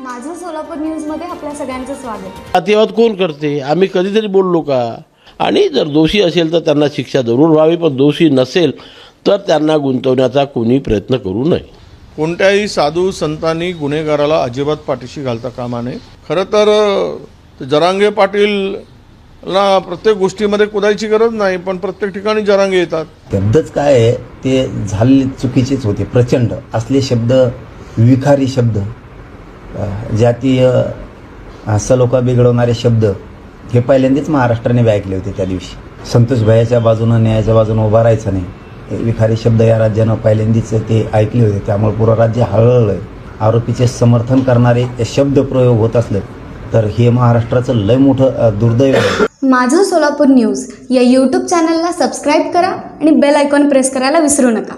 माझं सोलापूर न्यूजमध्ये आपल्या सगळ्यांचं स्वागत. जातीयवाद कोण करते? आम्ही कधीतरी बोललो का? आणि जर दोषी असेल तर त्यांना शिक्षा जरूर व्हावी पण दोषी नसेल तर त्यांना गुंतवण्याचा कोणी प्रयत्न करू नये. कोणत्याही साधू संतांनी गुन्हेगाराला अजिबात पाठीशी घालता कामा नये. खरं तर अ, ते जरांगे पाटीलला प्रत्येक गोष्टीमध्ये कुदायची गरज नाही पण प्रत्येक ठिकाणी जरांगे येतात. शब्दच काय आहे? ते झाले चुकीचेच होते. प्रचंड असले शब्द विखारी शब्द. जातीय सलोखा बिघडवणारे शब्द हे पहिल्यांदाच महाराष्ट्राने बी ऐकले होते त्या दिवशी. संतोष भयाच्या बाजूनं न्यायाच्या बाजूनं उभा राहायचं नाही. हे विखारी शब्द या राज्यानं पहिल्यांदाच ते ऐकले होते. त्यामुळे पुरं राज्य हळहळलं आरोपीचे समर्थन करणारे शब्द प्रयोग होत असले तर हे महाराष्ट्राचं लय मोठं दुर्दैव आहे. माझं सोलापूर न्यूज या यूट्यूब चॅनलला सबस्क्राईब करा आणि बेल आयकॉन प्रेस करायला विसरू नका.